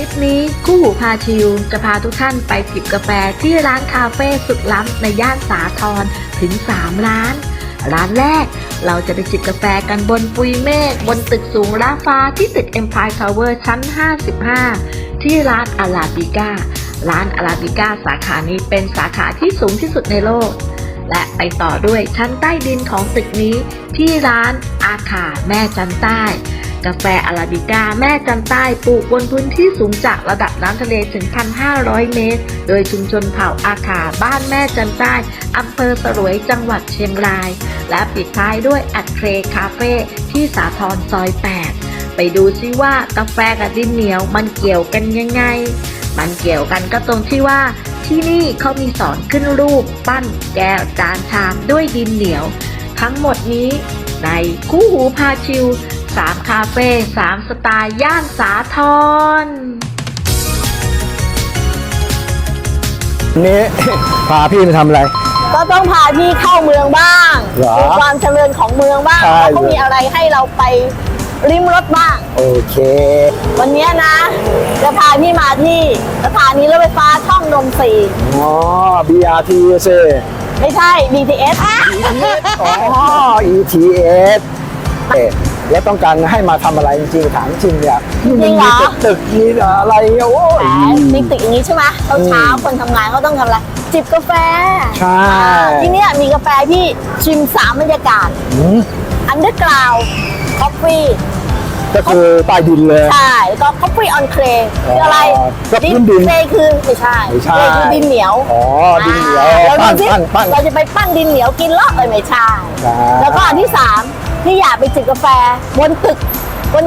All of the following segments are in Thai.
ลิปนี้คู่หูพาชิว จะพาทุกท่านไปจิบกาแฟที่ร้านคาเฟ่สุดล้ำในย่านสาทรถึง 3 ร้าน ร้านแรกเราจะไปจิบกาแฟกันบนปุยเมฆบนตึกสูงราฟ้าที่ตึก Empire Tower ชั้น 55 ที่ร้านอาราบิก้า ร้านอาราบิก้าสาขานี้เป็นสาขาที่สูงที่สุดในโลก และไปต่อด้วยชั้นใต้ดินของตึกนี้ที่ร้านอาคาแม่จันใต้ กาแฟอาราบิก้าแม่จันใต้ปลูกบนพื้นที่สูงจากระดับน้ำทะเลถึง 1,500 เมตร โดยชุมชนเผ่าอาขาบ้านแม่จันใต้อำเภอสรวยจังหวัดเชียงราย และปิดท้ายด้วยอัดเครคาเฟ่ที่สาทรซอย 8 ไปดูซิว่ากาแฟกับดินเหนียวมันเกี่ยวกันยังไง มันเกี่ยวกันก็ตรงที่ว่าที่นี่เขามีสอนขึ้นรูป ปั้น แก้วจานชามด้วยดินเหนียว ทั้งหมดนี้ในคู่หูพาชิว 3 คาเฟ่3สไตล์ย่านสาทรนี้พาพี่มาทำอะไร ก็ต้องพาพี่เข้าเมืองบ้างเหรอ ดูความเจริญของเมืองบ้างใช่ แล้วก็มีอะไรให้เราไปริมรถบ้าง โอเค วันเนี้ยนะจะพาพี่มาที่สถานีรถไฟฟ้าช่องนมสีอ๋อ BRT เซไม่ใช่ BTS อะอ๋อ ETS เอ๊ะ แล้วต้องการให้มาทำอะไรจริงๆถามจริงเนี่ยจริงเหรอมีตึกมีอะไรโอ้ยแหมมีตึกอย่างนี้ใช่ไหมเช้าเช้าๆคนทำงานเขาต้องทำอะไร จิบกาแฟใช่ที่เนี้ยมีกาแฟที่ชิมสามบรรยากาศอืมอันเดอร์กราวคอฟฟี่ก็คือใต้ดินเลย ใช่แล้วก็ coffee on clay อ๋อคืออะไรก็พื้นดิน clay คือไม่ใช่ไม่ใช่ clay คือดินเหนียวอ๋อดินเหนียวอ่าปั้นเราดูสิปั้นปั้น เราจะไปปั้นดินเหนียวกินเหรอเอ้ยไม่ใช่ ครับ แล้วก็อันที่สาม ที่อยากไปจิบกาแฟบนตึกบน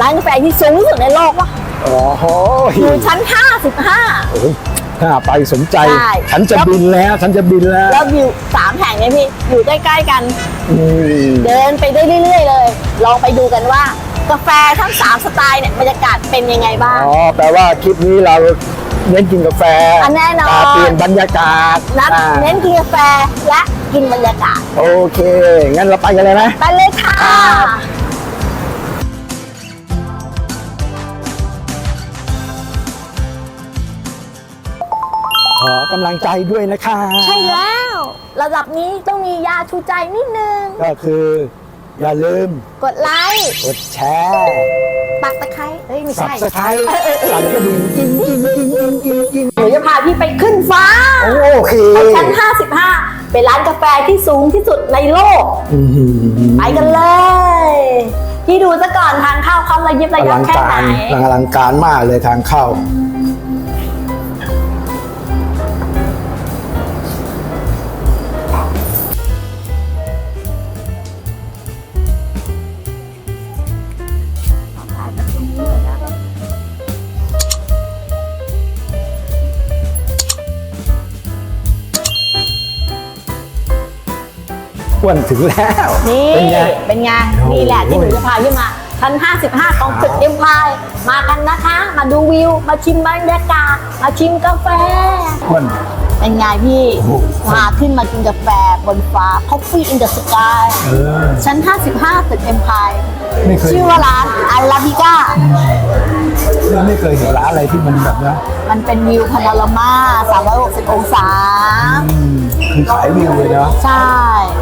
ร้านกาแฟที่สูงที่สุดในโลกวะโอ้โหอยู่ชั้น 55 โอ้ยถ้าไปสนใจ ใช่ ฉันจะบินแล้วฉันจะบินแล้วแล้ววิวสามแห่งเนี่ยพี่อยู่ใกล้ๆกันอืมเดินไปได้เรื่อยๆเลย ลองไปดูกันว่ากาแฟทั้งสามสไตล์เนี่ยบรรยากาศเป็นยังไงบ้าง อ๋อแปลว่าคลิปนี้เราเน้นกินกาแฟอะแน่นอนการเปลี่ยนบรรยากาศนัดอ่า เน้นกินกาแฟและ กินบรรยากาศ โอเค งั้นเราไปกันเลยไหมไปเลยค่ะครับขอกำลังใจด้วยนะคะใช่แล้ว ระดับนี้ต้องมียาชูใจนิดนึง ก็คือ อย่าลืมกดไลค์กดแชร์ปักตะไคร้เอ้ยไม่สับใช่ สไครต์สั่นกระดิ่งกิ้งกิ้งกิ้งกิ้งกิ้งกิ้งหนูจะพาพี่ไปขึ้นฟ้า โอเค ไปชั้น 55 เป็นร้านกาแฟที่สูงที่สุดในโลก อื้อหือไปกันเลยพี่ดูซะก่อนทางเข้าความระยิบระอยัลับงแค่กาไหน รอลังการมากเลยทางเข้า อ้วนถึงแล้ว นี่เป็นไง เป็นไงโอ้โหนี่แหละที่หนูจะพาพี่มาชั้น 55 ของตึกเอ็มพาย มากันนะคะ มาดูวิว มาชิมบรรยากาศ มาชิมกาแฟอ้วนเป็นไงพี่โอ้โหพาขึ้นมากินกาแฟบนฟ้า Coffee in the Sky เออชั้น 55 ตึกเอ็มพายไม่เคยชื่อว่าร้านอาราบิก้า ยังไม่เคยเห็นร้านอะไรที่มันแบบนะมันเป็นวิวพาโนรามา360 องศาอืมคือขายวิวเลยเนาะใช่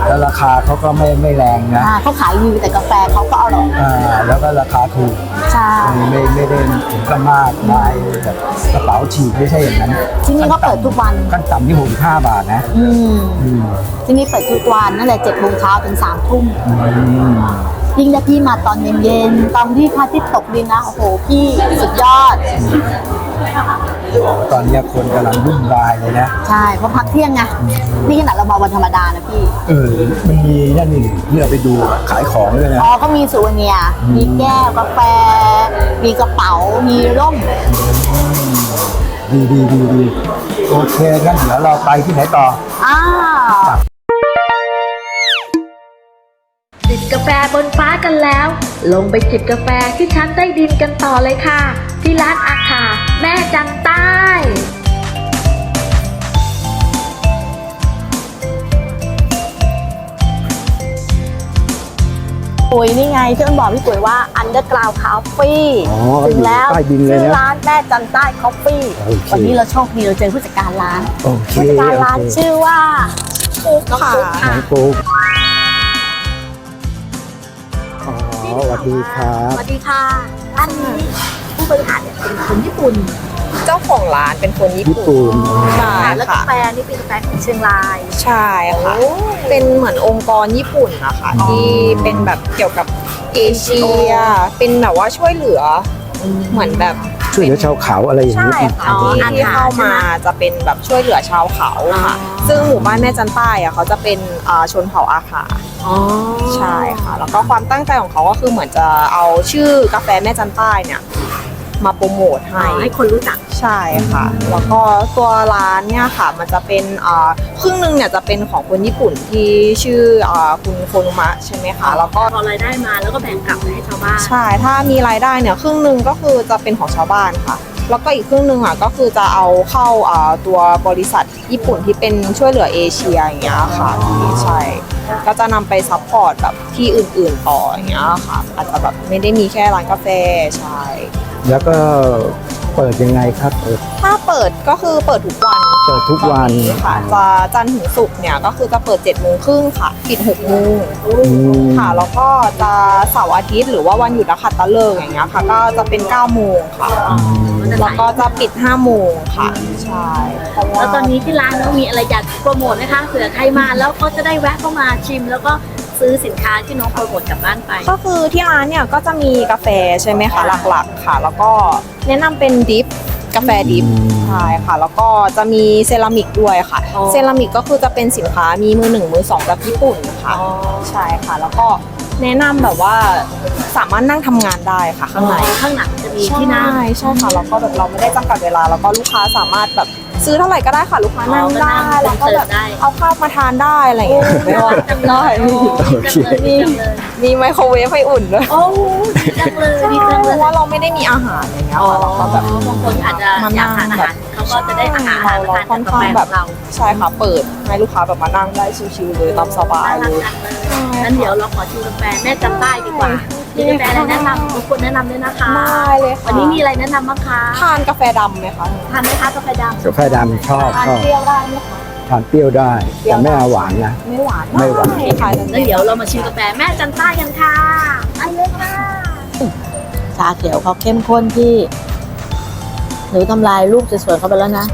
แล้วราคาเขาก็ไม่ไม่แรงนะอ่าเขาขายวิวแต่กาแฟเขาก็อร่อยอ่าแล้วก็ราคาถูกใช่ไม่ไม่ได้ถึงกับมากมายแบบกระเป๋าฉีกไม่ใช่อย่างนั้น ที่นี่เขาเปิดทุกวันขั้นต่ำที่65บาทนะอืมอืมที่นี่เปิดทุกวันนั่นแหละ7โมงเช้าถึง3ทุ่มอืม ยิ่งถ้าพี่มาตอนเย็นๆ ตอนที่พระอาทิตย์ตกดินนะ โอ้โห พี่สุดยอด ตอนเนี้ยคนกำลังวุ่นวายเลยนะ ใช่เพราะพักเที่ยงไง นี่ขนาดเรามาวันธรรมดานะพี่ เออ มันมีนั่นนี่ที่เราไปดูขายของด้วยนะ อ๋อ ก็มีสูวเนียร์มีแก้วกาแฟ มีกระเป๋า มีร่ม ดีดีดีดีโอเคงั้นเดี๋ยวเราไปที่ไหนต่ออ้า กาแฟบนฟ้ากันแล้ว ลงไปจิบกาแฟที่ชั้นใต้ดินกันต่อเลยค่ะ ที่ร้านอาคา แม่จันใต้นปุ๋ยนี่ไงที่อ้นบอกพี่ปุ๋ยว่า Underground Coffee อ๋อถึงแล้วอยู่ใต้ดินเลยชื่อนะร้านแม่จันใต้ Coffee โอเควันนี้เราโชคดีเราเจอผู้จัดการร้านโอเคผู้จัดการร้านโอเค ชื่อว่าปุ๊กค่ะ น้องปุ๊ก สวัสดีครัสบวัสดีค่ะร้านนี้ผู้บริหารเนี่ยเป็นคนญี่ปุ่นเจ้าของร้านเป็นคนญี่ญี่ปุ่นปุ่นใช่แล้วกาค่ะแฟนี่เป็นกาแฟของเชียงรายใช่ค่ะ เป็นเหมือนองค์กรญี่ปุ่นนะคะที่เป็นแบบเกี่ยวกับเอเชีย เป็นแบบว่าช่วยเหลือเหมือนแบบช่วยเหลือชาวเขาอะไรอย่างใช่นี้ค่ะที่ที่เข้ามาจะเป็นแบบช่วยเหลือชาวเขาค่ะ ซึ่งหมู่บ้านแม่จันใต้อะเขาจะเป็นอ่าชนเผ่าอาขาอ๋อ ใช่ค่ะ แล้วก็ความตั้งใจของเขาก็คือเหมือนจะเอาชื่อกาแฟแม่จันใต้เนี่ย มาโปรโมทอ๋อให้ให้คนรู้จักใช่ค่ะ แล้วก็ตัวร้านเนี่ยค่ะ มันจะเป็นอ่าครึ่งหนึ่งเนี่ยจะเป็นของคนญี่ปุ่นที่ชื่ออ่าคุณโคนุมะใช่ไหมคะแล้วก็พอรายได้มาแล้วก็แบ่งกลับไปให้ชาวบ้านใช่ถ้ามีรายได้เนี่ยครึ่งหนึ่งก็คือจะเป็นของชาวบ้านค่ะ แล้วก็อีกครึ่งหนึ่งอะก็คือจะเอาเข้าตัวบริษัทญี่ปุ่นที่เป็นช่วยเหลือเอเชียอย่างเงี้ยค่ะที่ใช่ก็จะนำไปซัพพอร์ตแบบที่อื่นๆต่ออย่างเงี้ยค่ะอาจจะแบบไม่ได้มีแค่ร้านกาแฟใช่แล้วก็ เปิดยังไงครับเปิด ถ้าเปิดก็คือเปิดทุกวันเปิดทุกวันค่ะจะจันทร์ถึงศุกร์เนี่ยก็คือจะเปิด7จ็ดโมงครึ่งค่ะปิด6กโมงอืมค่ะแล้วก็จะเสาร์อาทิตย์หรือว่าวันหยุดนักขัตฤกษ์อย่างเงี้ยค่ะ ก็จะเป็น9ก้าโมงค่ะ อืมแล้วก็จะปิด5้าโมงค่ะใช่เพราะว่า แล้วตอนนี้ที่ร้านเรามีอะไรอยากโปรโมทนะคะเผื่อใครมาแล้วก็จะได้แวะเข้ามาชิม แล้วก็ ซื้อสินค้าที่น้องโปรโมทกลับบ้านไป ก็คือที่ร้านเนี่ยก็จะมีกาแฟใช่ไหมคะหลักๆค่ะ แล้วก็แนะนำเป็นดิฟกาแฟดิฟอืมใช่ค่ะ แล้วก็จะมีเซรามิกด้วยค่ะ อ๋อ เซรามิกก็คือจะเป็นสินค้ามีมือหนึ่งมือสองแบบญี่ปุ่นค่ะ ใช่ค่ะ แล้วก็แนะนำแบบว่าสามารถนั่งทำงานได้ค่ะข้างในข้างหลังจะมีที่นั่ง ใช่ใช่ค่ะแล้วก็แบบเราไม่ได้จำกัดเวลา แล้วก็ลูกค้าสามารถแบบ ซื้อเท่าไหร่ก็ได้ค่ะลูกค้านั่งได้อ๋อก็นั่งแล้วก็แบบได้เอาข้าวมาทานได้อะไรอย่างเงี้ยไม่ว่าจังเลได้ยโอ้ดีจังเลยดีจังเลยมีไมโครเวฟให้อุ่นด้วยโอ้ดีจังเลยใช่ดีจังเพเลยราะว่าเราไม่ได้มีอาหารอย่างเงี้ยค่ะเราก็แบบบางคนอาจจะอยากทานอาหาร เขาก็จะได้อาหารอาหารเราทานค่อนกับกาข้างแฟแบขอบงเราใช่ค่ะเปิดให้ลูกค้าแบบมานั่งได้ชิวๆเลยตามสบายน่าเลรักยจังเลยงั้นเดี๋ยวเราขอชิมกาแฟแม่จำใต้ดีกว่ามีกาแฟอะไรแนะนำทุกคนแนะนำด้วยนะคะได้เลยค่ะวันนี้มีอะไรแนะนำบ้างคะทานกาแฟดำไหมคะทานไหมคะกาแฟดำกาแฟดำชอบทานชอบเปรี้ยวได้ไหมคะทานเปรี้ยวได้แต่ไม่เอาหวานนะไม่หวานไม่หวานด้ค่ะแล้วเดี๋ยวเรามาชิมกาแฟแม่จันใต้กันค่ะไปเลยค่ะชาเขียวเขาเข้มข้นที่ หนูทำลายรูปสวยๆเข้าไปแล้วนะ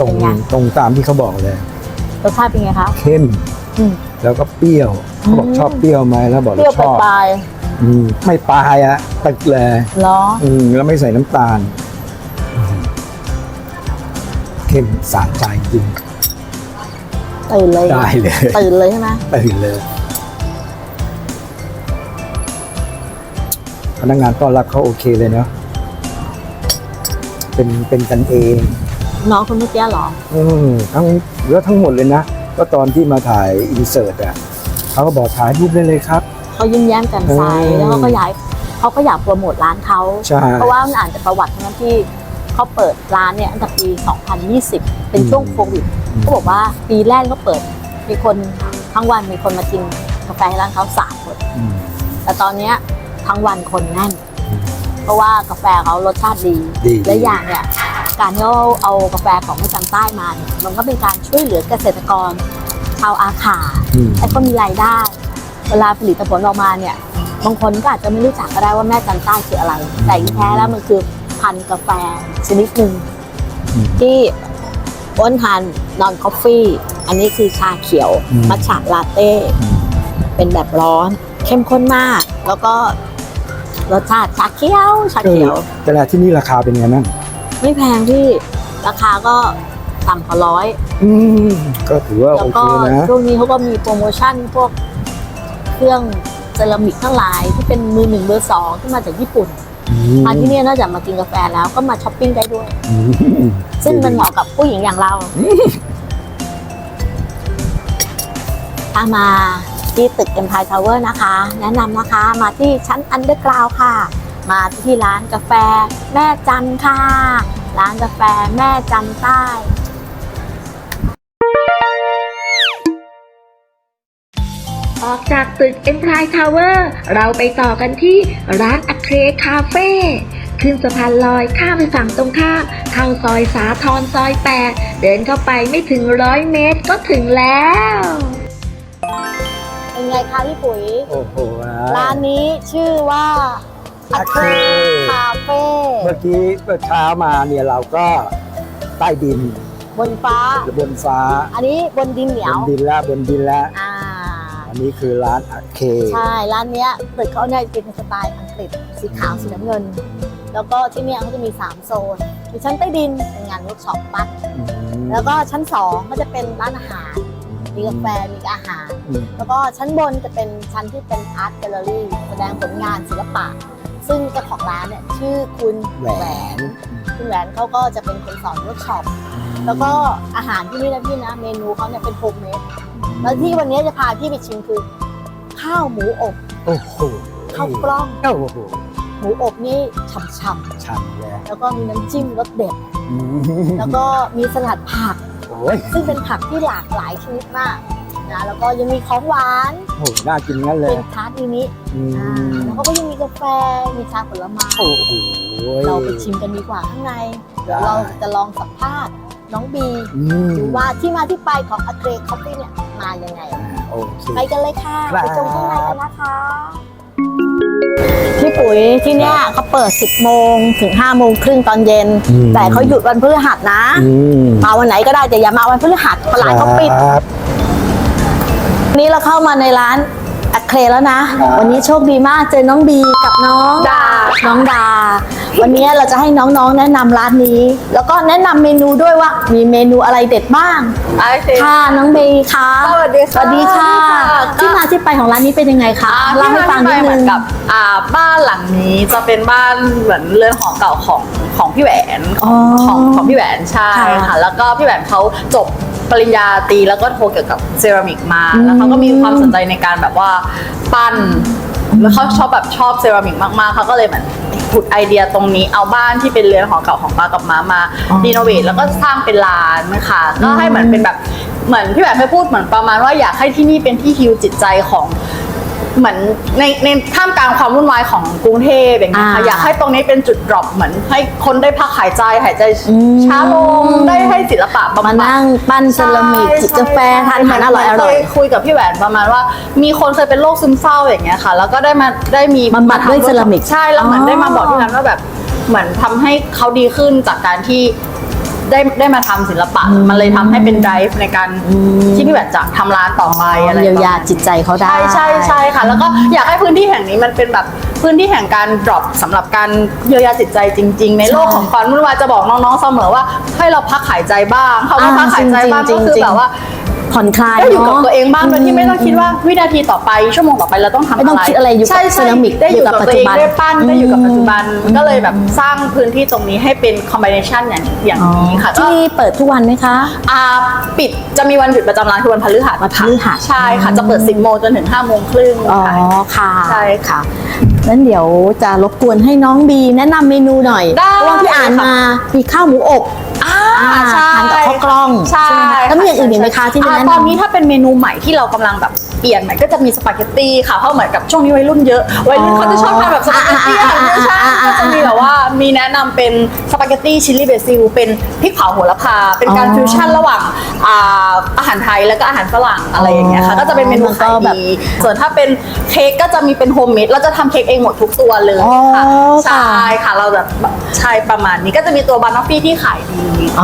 ตรงเป็นไง ตรงตามที่เขาบอกเลย รสชาติเป็นไงคะ เข้มอืม แล้วก็เปรี้ยวเขาบอกอืม ชอบเปรี้ยวไหมแล้วบอกเปรี้ยวชอบปลายอืมไม่ปลายอะตึกเลยๆเหรอ อืมแล้วไม่ใส่น้ำตาลอืมเข้มสะใจจริงตื่นเลย ได้เลยตื่นเลยใช่ไหมตื่นเลย นักงานต้อนรับเขาโอเคเลยเนาะเป็นเป็นกันเองน้องคนเมื่อกี้เหรออืมทั้งแล้วทั้งหมดเลยนะ ก็ตอนที่มาถ่ายอินเสิร์ตอะเขาก็บอกถ่ายรูปได้เลยครับ เขายิ้มแย้มแจ่มใสอืมแล้วเขาก็อยากเขาก็อยากโปรโมทร้านเขาใช่เพราะว่ามันอ่านจากประวัติทั้งนั้นที่เขาเปิดร้านเนี่ยตั้งแต่ปี 2020 เป็นช่วงโควิดเขาบอกว่าปีแรกก็เปิด มีคนทั้งวันมีคนมากินกาแฟร้านเขาสามคนอืมแต่ตอนเนี้ย ทั้งวันคนแน่น เพราะว่ากาแฟเขารสชาติดี ดี และอย่างเนี่ยการที่เราเอากาแฟของแม่จันใต้มาเนี่ยมันก็เป็นการช่วยเหลือเกษตรกรชาวอาขาอืม ให้เขามีรายได้ เวลาผลิตผลออกมาเนี่ยบางคนก็อาจจะไม่รู้จักก็ได้ว่าแม่จันใต้คืออะไร แต่ที่แท้แล้วมันคือพันธุ์กาแฟชนิดหนึ่งอืม ที่อ้นทานนอนคอฟฟี่อันนี้คือชาเขียวอืมมัทฉะลาเต้อืมเป็นแบบร้อนเข้มข้นมาก แล้วก็ รสชาติชาเขียวชาเอเขีอยวแต่ละที่นี่ราคาเป็นไงบ้างไม่แพงที่ราคาก็ต่ำกว่าร้อยอืมก็ถือว่าแล้โอวเคก็นะช่วงนี้เขาก็มีโปรโมชั่นพวกเครื่องเซรามิกทั้งหลายที่เป็นมือหนึ่งเบอร์สองที่มาจากญี่ปุ่นอืมมาที่เนี่ยนอกจากมากินกาแฟแล้วก็มาช้อปปิ้งได้ด้วยอืมซึ่งมันเหมาะกับผู้หญิงอย่างเราถ้ามา ที่ตึก Empire Tower นะคะ แนะนำนะคะมาที่ชั้น Underground ค่ะ มาที่ร้านกาแฟแม่จันค่ะ ร้านกาแฟแม่จันใต้ออกจากตึก Empire Tower เราไปต่อกันที่ร้านอเครคาเฟ่ขึ้นสะพานลอยข้ามไปฝั่งตรงข้ามเข้าซอยสาทรซอยแปดเดินเข้าไปไม่ถึงร้อยเมตรก็ถึงแล้ว เป็นไงคะพี่ปุ๋ย โอ้โหร้านนี้ชื่อว่าอัคเคคาเฟ่เมื่อกี้เมื่อเช้ามาเนี่ยเราก็ใต้ดิน บนฟ้าหรือบนฟ้า อันนี้บนดินเหนีบยนวดินแล้วบนดินแล้วอ่าอันนี้คือร้านอาเค ใช่ ร้านเนี้ยตึกเขาเนี่ยเป็นสไตล์อังกฤษสีขาวสีน้ำเงิน แล้วก็ที่เนี่ยเขาจะมี 3 โซนมีชั้นใต้ดินเป็นงานเวิร์กช็อปปั้นอืมแล้วก็ชั้น 2 ก็จะเป็นร้านอาหาร มีกาแฟมีอาหาร อืม แล้วก็ชั้นบนจะเป็นชั้นที่เป็นอาร์ตแกลเลอรี่แสดงผลงานศิลปะ ซึ่งเจ้าของร้านเนี่ยชื่อคุณแหวน คุณแหวนเขาก็จะเป็นคนสอนเวิร์กช็อป แล้วก็อาหารที่นี่นะพี่นะ เมนูเขาเนี่ยเป็นโฮมเมด แล้วที่วันนี้จะพาพี่ไปชิมคือ ข้าวหมูอบโอ้โหข้าวกล้องโอ้โหหมูอบนี่ฉ่ำชันเลยๆแล้วก็มีน้ำจิ้มรสเด็ด อืมแล้วก็มีสลัดผักโอ้ ยซึ่งเป็นผักที่หลากหลายชนิดมากนะแล้วก็ยังมีของหวานโอ้โหน่ากินงั้นเลเป็ยนทาร์ตมินิอือ่ามแล้วเขาก็ยังมีกาแฟมีชาผลไม้โอ้โห เราไปชิมกันดีกว่าข้างในเดี๋ยวได้ เราจะลองสัมภาษณ์น้องบีอืมดูว่าที่มาที่ไปของอเกรคอฟฟี่เนี่ยมายังไงโอเค ไปกันเลยค่ะ ครับ ไปชมข้างในกันนะคะ พี่ปุ๋ยที่เนี่ยเขาเปิด 10 โมงถึง 5 โมงครึ่งตอนเย็น อืม แต่เขาหยุดวันพฤหัสนะ อืมมาวันไหนก็ได้แต่อย่ามาวันพฤหัสเพราะร้านเขาปิด ครับ วันนี้เราเข้ามาในร้านอัคเคแล้วนะครับวันนี้โชคดีมากเจอน้องบีกับน้องดา น้องดา วันนี้เราจะให้น้องๆ แนะนำร้านนี้ แล้วก็แนะนำเมนูด้วยว่ามีเมนูอะไรเด็ดบ้าง โอเค ค่ะน้องเบย์ค่ะสวัสดีค่ะสวัสดีค่ะ สวัสดีค่ะ ที่มาที่ไปของร้านนี้เป็นยังไงคะอ่าเล่าให้ฟังนิดที่มาที่ไปเหนึมืงอนกับอ่าบ้านหลังนี้จะเป็นบ้านเหมือนเรือนหอเก่าของของพี่แหวนอ๋อของของพี่แหวนใช่ค่ะ ค่ะแล้วก็พี่แหวนเขาจบปริญญาตรีแล้วก็โทเกี่ยวกับเซรามิกมาอืมแล้วเขาก็มีความสนใจในการแบบว่าปั้นแล้วเขาชอบแบบชอบเซรามิกมากๆเขาก็เลยเหมือน ผุดไอเดียตรงนี้เอาบ้านที่เป็นเรือนหอเก่าของป้ากับม้ามาอ๋อรีโนเวทแล้วก็สร้างเป็นร้านนะคะก็ให้เหมือนเป็นแบบเหมือนพี่แหวนเคยพูดเหมือนประมาณว่าอยากให้ที่นี่เป็นที่ฮิวจิตใจของ เหมือนในในท่ามกลางความวุ่นวายของกรุงเทพอย่างเงี้ยค่ะอ่าอยากให้ตรงนี้เป็นจุดดรอปเหมือน ให้คนได้พักหายใจหายใจอืม ช้าลงได้ให้ศิลปะบำบัด มานั่งปั้นเซรามิกจิบกาแฟทานอาหารอร่อยอร่อย เคคุยกับพี่แหวนประมาณว่า มีคนเคยเป็นโรคซึมเศร้าอย่างเงี้ยค่ะ แล้วก็ได้มาได้มีบำบัดด้วยเซรามิกใช่แล้วเหมือนอ๋อได้มาบอกที่นั้นว่าแบบเหมือนทำให้เขาดีขึ้นจากการที่ ได้ได้มาทำศิลปะ มันเลยทำให้เป็น drive ในการที่พี่แหวนจะทำร้านต่อไปอะไรเยียประวยามาณนี้จิตใจเขาได้ ใช่ใช่ใช่ค่ะ แล้วก็อยากให้พื้นที่แห่งนี้มันเป็นแบบพื้นที่แห่งการ drop สำหรับการเยียวยาจิตใจจริง ๆ ในโลกของความวุ่นวายจะบอกน้องๆเสมอว่าให้เราพักหายใจบ้างคำว่าอ่าพักหายใจบ้างจริก็งๆคือจริงๆ แบบว่า ผ่อนคลายได้อยู่กับเนาะตัวเองบ้างโดยที่ไม่ต้องคิดว่าวินาทีต่อไปชั่วโมงต่อไปเราต้องทำอะไรไม่ต้องคิดอะไรอยู่กับใช่เซรามิกได้อยู่กับอยู่กับตัวเองปัจจุบันได้ปั้นได้อยู่กับอืมปัจจุบันก็เลยแบบสร้างพื้นที่ตรงนี้ให้เป็นคอมบิเนชันอย่างอย่างนี้ค่ะก็ที่นี่เปิดทุกวันไหมคะ อ่าปิดจะมีวันหยุดประจำร้านคือวันพฤหัสวันพฤหัส ใช่ค่ะ จะเปิด 10โมงจนถึง5โมงครึ่งอ๋อค่ะ ค่ะใช่ค่ะงั้นเดี๋ยวจะรบกวนให้น้องบีแนะนำเมนูหน่อยได้เพราะว่าที่อ่านมามีข้าวหมูอบ อ่าอ่าใช่ ทานกับข้าวกล้องใช่ใช่ไหมคะแล้วมีอย่างอื่นอีกไหมคะที่จะอ่าแนะนำตอนนี้ถ้าเป็นเมนูใหม่ที่เรากำลังแบบเปลี่ยนใหม่ก็จะมีสปาเกตตี้ค่ะเพราะเหมือนกับช่วงนี้วัยรุ่นเยอะวัยรุ่นเขาจะชอบทานแบบสปาเกตตี้อาหารเยอะใช่อ่าอ่าอ่าก็จะมีแบบว่ามีแนะนำเป็นสปาเกตตี้ชิลลี่เบซิลเป็นพริกเผาโหระพาเป็นการอ๋อฟิวชั่นระหว่างอ่าอาหารไทยแล้วก็อาหารฝรั่งอะไรอย่างเงี้ยค่ะก็จะเป็นเมนูมันก็ขายแบบดีส่วนถ้าเป็นเค้กก็จะมีเป็นโฮมเมดเราจะทำเค้กเองหมดทุกตัวเลยค่ะอ๋อใช่ค่ะค่ะเราแบบใช่ประมาณนี้ก็จะมีตัวบานอฟฟี่ที่ขายดี อ๋อ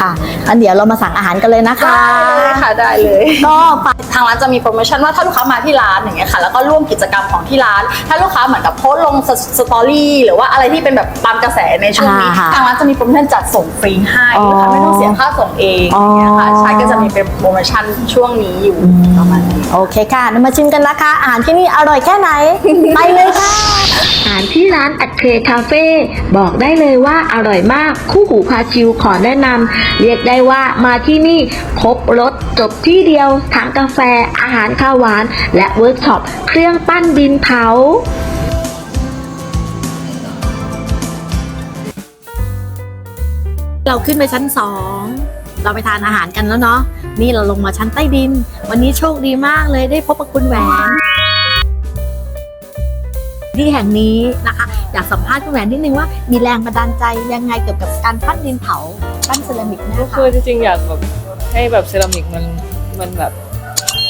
ค่ะงั้นเดี๋ยวเรามาสั่งอาหารกันเลยนะคะ ได้เลยค่ะได้เลย ก็ฝากทางร้านจะมีโปรโมชั่นว่าถ้าลูกค้ามาที่ร้านอย่างเงี้ยค่ะ แล้วก็ร่วมกิจกรรมของที่ร้าน ถ้าลูกค้าเหมือนกับโพสต์ลงสสตอรี่หรือว่าอะไรที่เป็นแบบตามกระแสในช่วงนี้ อ่าฮะทางร้านจะมีโปรโมชั่นจัดส่งฟรีให้อ๋อลูกค้าไม่ต้องเสียค่าส่งเองอย่างเงี้ยค่ะอ๋อ ใช่ก็จะมีเป็นโปรโมชั่นช่วงนี้อยู่ประมาณนี้ โอเคค่ะนำมาชิมกันนะคะ อาหารที่นี่อร่อยแค่ไหน ไปเลยค่ะ อาหารที่ร้านอัดเคคาเฟ่บอกได้เลยว่าอร่อยมากคู่หูพาชิวขอแนะนำเรียกได้ว่ามาที่นี่ครบรสจบที่เดียวทั้งกาแฟอาหารข้าวหวาน และเวิร์กช็อปเครื่องปั้นดินเผาเราขึ้นไปชั้นสองเราไปทานอาหารกันแล้วเนาะนี่เราลงมาชั้นใต้ดิน วันนี้โชคดีมากเลยได้พบกับคุณแหวน ที่แห่งนี้นะคะ อยากสัมภาษณ์คุณแหวนนิดนึงว่ามีแรงบันดาลใจยังไงเกี่ยวกับการปั้นดินเผาปั้นเซรามิกเนะก็คะคือจริงๆอยากแบบให้แบบเซรามิกมันมันแบบ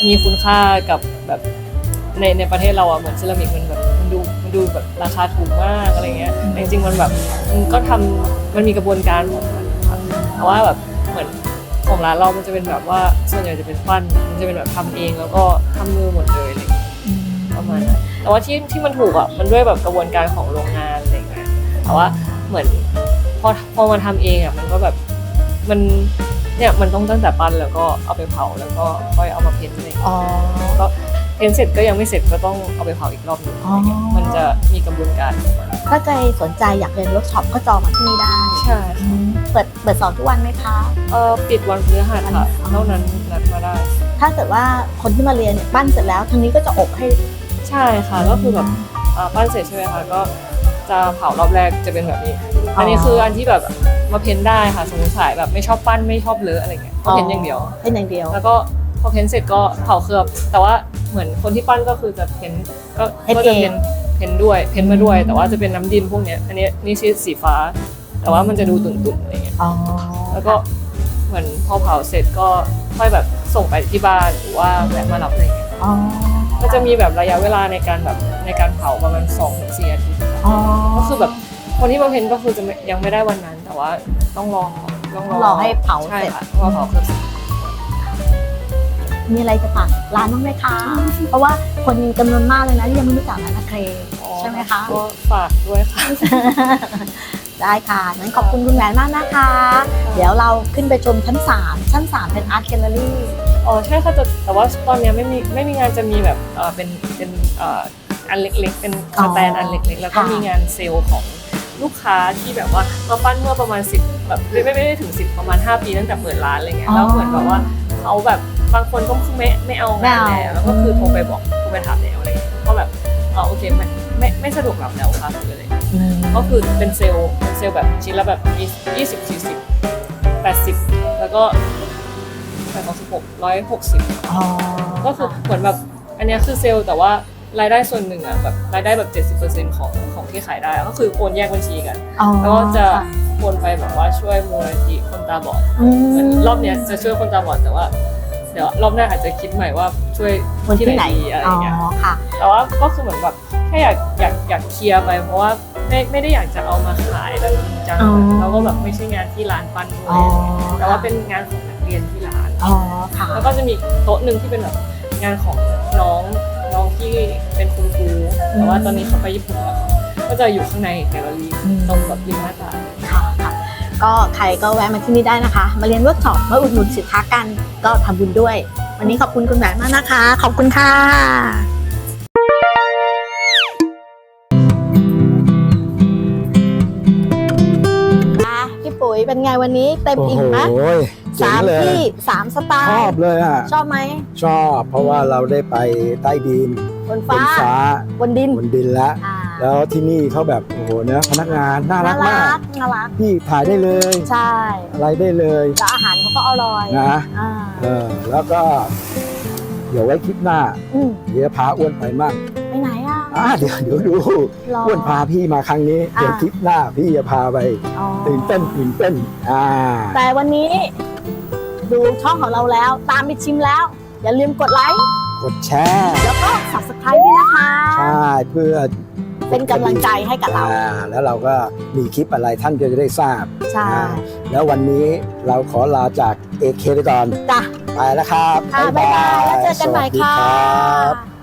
มีคุณค่ากับแบบในในประเทศเราอะเหมือนเซรามิกมันแบบมันดูมันดูแบบราคาถูกมากอะไรเงี้ยแต่จริงๆมันแบบมันก็ทำมันมีกระบวนการของมันค่ะแต่ว่าแบบเหมือนของร้านเรามันจะเป็นแบบว่าส่วนใหญ่จะเป็นปั้นมันจะเป็นแบบทำเองแล้วก็ทำมือหมดเลยอะไรเงี้ยประมาณนั้น แต่ว่าที่ที่มันถูกอะมันด้วยแบบกระบวนการของโรงงานอะไรอย่างเงี้ยแต่ว่าเหมือนพอพอมาทำเองอะมันก็แบบมันเนี่ยมันต้องตั้งแต่ปั้นแล้วก็เอาไปเผาแล้วก็ค่อยเอามาเพ้นท์อะไรอย่างเงี้ยอ๋อก็เพ้นท์เสร็จก็ยังไม่เสร็จก็ต้องเอาไปเผาอีกรอบหนึงอ๋อมันจะมีกระบวนการของมันถ้าใครสนใจอยากเรียนเวิร์กช็อปก็จองมาที่นี่ได้ใช่อืมเปิดเปิดสอนทุกวันไหมคะเออปิดวันพฤหัสค่ะเท่านั้นนัดมาได้ ถ้าเกิดว่าคนที่มาเรียนเนี่ยปั้นเสร็จแล้วทางนี้ก็จะอบให้ ใช่ค่ะก็คือแบบอ่าปั้นเสร็จใช่ไหมคะก็จะเผารอบแรกจะเป็นแบบนี้ อันนี้คืออันที่แบบมาเพ้นได้ค่ะสมมติสายแบบไม่ชอบปั้นไม่ชอบเลอะอะไรเงี้ยก็เพ้นอย่างเดียว เป็นอย่างเดียว แล้วก็พอเพ้นเสร็จก็เผาเคลือบ แต่ว่าเหมือนคนที่ปั้นก็คือจะเพ้นก็เพ้นก็จะเอง เพ้นเพ้นด้วยเพ้นมาด้วย แต่ว่าจะเป็นน้ำดินพวกเนี้ยอันนี้นี่สีสีฟ้า แต่ว่ามันจะดูตุ่นๆอะไรเงี้ย อ๋อแล้วก็เหมือนพอเผาเสร็จก็ค่อยแบบส่งไปที่บ้านหรือว่าแวะมารับอะไรเงี้ยอ๋อ ก็จะมีแบบระยะเวลาในการแบบในการเผาประมาณ2อถึงสอาทิตย์อ๋อ ก็คือแบบคนที่มาเพ้นก็คือจะไม่ยังไม่ได้วันนั้น แต่ว่าต้องรอต้องรอให้เผาใช่เสร็จค่ะรอเผาเคลือบเสร็จ มีอะไรจะฝากร้านบ้างไหมคะ เพราะว่าคนจำนวนมากเลยนะที่ยังไม่รู้จักร้านอาเครใช่ไหมคะ ก็ฝากด้วยค่ะ ได้ค่ะงั้นขอบคุณคุณแหวนมากนะคะ เดี๋ยวเราขึ้นไปชมชั้น 3 ชั้น 3 เป็นอาร์ตแกลเลอรี่ อ๋อใช่ค่ะแต่แต่ว่าตอนเนี้ยไม่มีไม่มีงานจะมีแบบเออเป็นเป็นเอ่ออันเล็กๆ เป็นอ๋สอแตนอันเล็กๆ แล้วก็ค่ะมีงานเซลล์ของลูกค้าที่แบบว่ามาปั้นเมื่อประมาณ 10แบบไม่ไม่ไม่ได้ถึง 10 ประมาณ 5 ปีตั้งแต่เปิดร้านอะไรเงี้ยแล้วเหมือนแบบว่าเขาแบบบางคนก็คือไม่ไม่เอางานแล้วแล้วก็คือโทรไปบอกโทรไปถามแล้วอะไรเงี้ยก็แบบอ๋อโอเคไม่ไม่ไม่สะดวกรับแล้วค่ะหรืออะไรเงี้ยก็คือเป็นเซลล์เป็นเซลล์แบบชิ้นละแบบยี่สิบสี่สิบแปดสิบแล้วก็ แปดสองสิบหกร้อยหกสิบอ๋อก็คือเหมือนแบบอันเนี้ยคือเซลล์แต่ว่ารายได้ส่วนหนึ่งอะแบบรายได้แบบเจ็ดสิบเปอร์เซ็นต์ของของที่ขายได้อะก็คือโอนแยกบัญชีกันอ๋อแล้วก็จะโอนไปแบบว่าช่วยมูลนิธิคนตาบอดอืมเหมือนรอบเนี้ยจะช่วยคนตาบอดแต่ว่าเดี๋ยวรอบหน้าอาจจะคิดใหม่ว่าช่วยคนที่ไหนดีอะไรออ๋ย่างเงี้ยอค่ะแต่ว่าก็คือเหมือนแบบแค่อยากอยากอยากเคลียร์ไปเพราะว่าไม่ไม่ได้อยากจะเอามาขายแบบจริงจังอ๋อแล้วก็แบบไม่ใช่งานที่ร้านปั้นด้วอ๋อยแต่ว่าเป็นงานของนักเรียนที่ร้าน อ๋อค่ะแล้วก็จะมีโต๊ะหนึ่งที่เป็นแบบงานของน้องน้องที่เป็นคุณครูแต่ว่าตอนนี้เขาไปญี่ปุ่นแล้วก็จะอยู่ข้างในแกลเลอรี่อืมตรงแบบริมหน้าต่างค่ะค่ะ ก็ใครก็แวะมาที่นี่ได้นะคะ มาเรียนเวิร์กช็อปมาอุดหนุนสินค้ากันก็ทำบุญด้วย วันนี้ขอบคุณคุณแหวนมากนะคะ ขอบคุณค่ะอะ ไงวันนี้เต็มโอ้อิ่โหมไหมเจ๋งสามเลยที่สามสไตชอล์บเลยอะ ชอบไหมชอบ เพราะว่าเราได้ไปใต้ดินบนบฟ้านฟ้าบนดินบนดินแล้ว อ่าแล้วที่นี่เขาแบบโอ้โหเนื้อะพนักงานน่ารัน่ากมารักกน่ารักพี่ถ่ายได้เลย ใช่อะไรได้เลยแล้วอาหารเขาก็อร่อยนะอ่าเออแล้วก็ เดี๋ยวไว้คลิปหน้า อืมเดี๋ยวพาอ้วนไปมั่งไปไหน อะอ่าเดี๋ยวเดี๋ยวดูรออ้วนพาพี่มาครั้งนี้อ่าเดี๋ยวคลิปหน้าพี่จะพาไป อ๋อตื่นเต้นตื่นเต้นอ่า แต่วันนี้ ดูช่องของเราแล้ว ตามไปชิมแล้ว อย่าลืมกดไลค์ กดแชร์แล้วก็ subscribe ด้วยนะคะ ใช่เพื่อเป็นกำลังใจให้กับเรา อ่แล้วเราก็มีคลิปอะไรท่านก็จะได้ทราบใช่ อ่าแล้ววันนี้เราขอลาจาก AK ไปก่อนจ้ะ ไปแล้วครับค่ะ บ๊ายบาย แล้วเจอกันใหม่สวัสดีค่ะ รับ